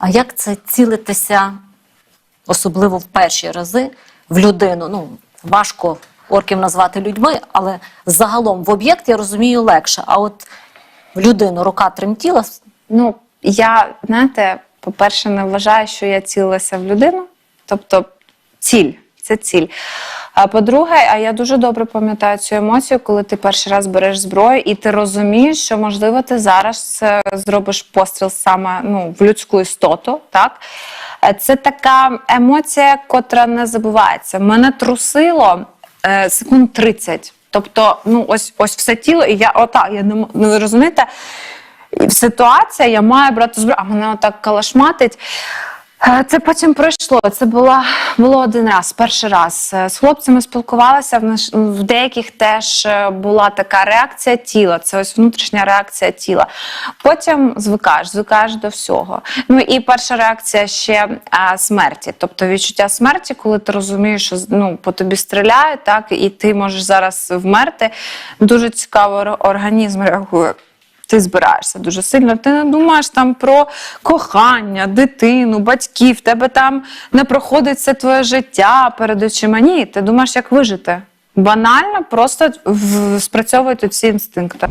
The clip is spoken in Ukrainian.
А як це цілитися, особливо в перші рази, в людину? Ну, важко орків назвати людьми, але загалом в об'єкт я розумію легше. А от в людину рука тремтіла. Ну, я, знаєте, по-перше, не вважаю, що я цілилася в людину. Тобто, ціль, це ціль. А по-друге, а я дуже добре пам'ятаю цю емоцію, коли ти перший раз береш зброю, і ти розумієш, що можливо ти зараз е, зробиш постріл саме ну, в людську істоту. Так? Е, Це така емоція, котра не забувається. Мене трусило е, секунд 30. Тобто, ну ось ось все тіло, і я отак, я не ну, розумієте, ситуація, я маю брати зброю, а мене отак калашматить. Е, Це потім пройшло. Це було, було один раз, перший раз. Е, З хлопцями спілкувалася. В, в деяких теж е, була така реакція тіла. Це ось внутрішня реакція тіла. Потім звикаєш, звикаєш до всього. Ну і перша реакція ще а, смерті. Тобто відчуття смерті, коли ти розумієш, що ну, по тобі стріляють, так, і ти можеш зараз вмерти. Дуже цікаво організм реагує. Ти збираєшся дуже сильно. Ти не думаєш там про кохання, дитину, батьків. Тебе там не проходить все твоє життя перед очима. Ні, ти думаєш, як вижити. Банально, просто в- спрацьовують ці інстинкти.